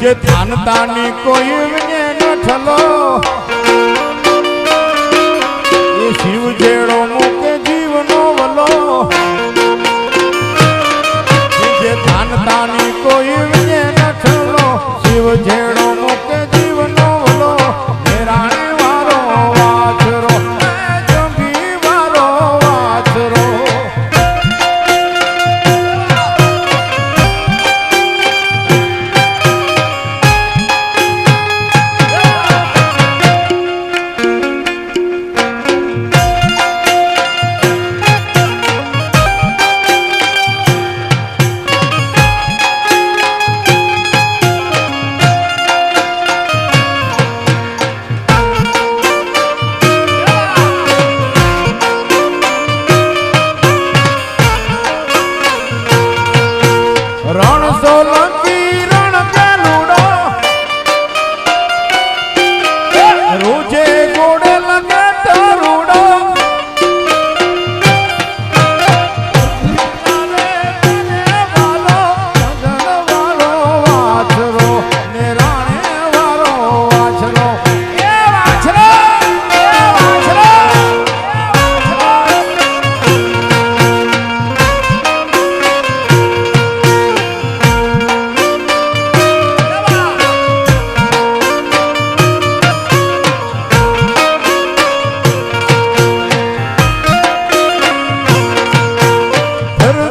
જે થાનતાની કોઈ વિને ન ઠલો. એ શિવ જેડો મૂકે જીવનો વલો. જે થાનતાની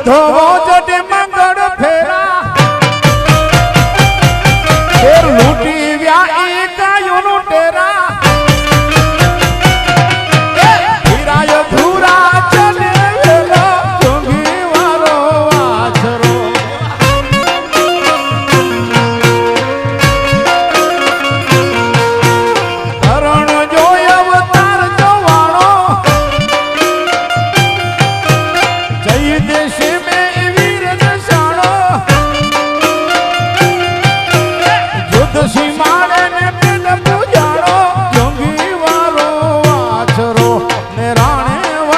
ધોવો જડે મંગળ ફેરા. ફેર લૂટી વ્યા ઈ ગાયોનું ટેરા. હીરાય ધુરા ચલે વેલો જોગી વારો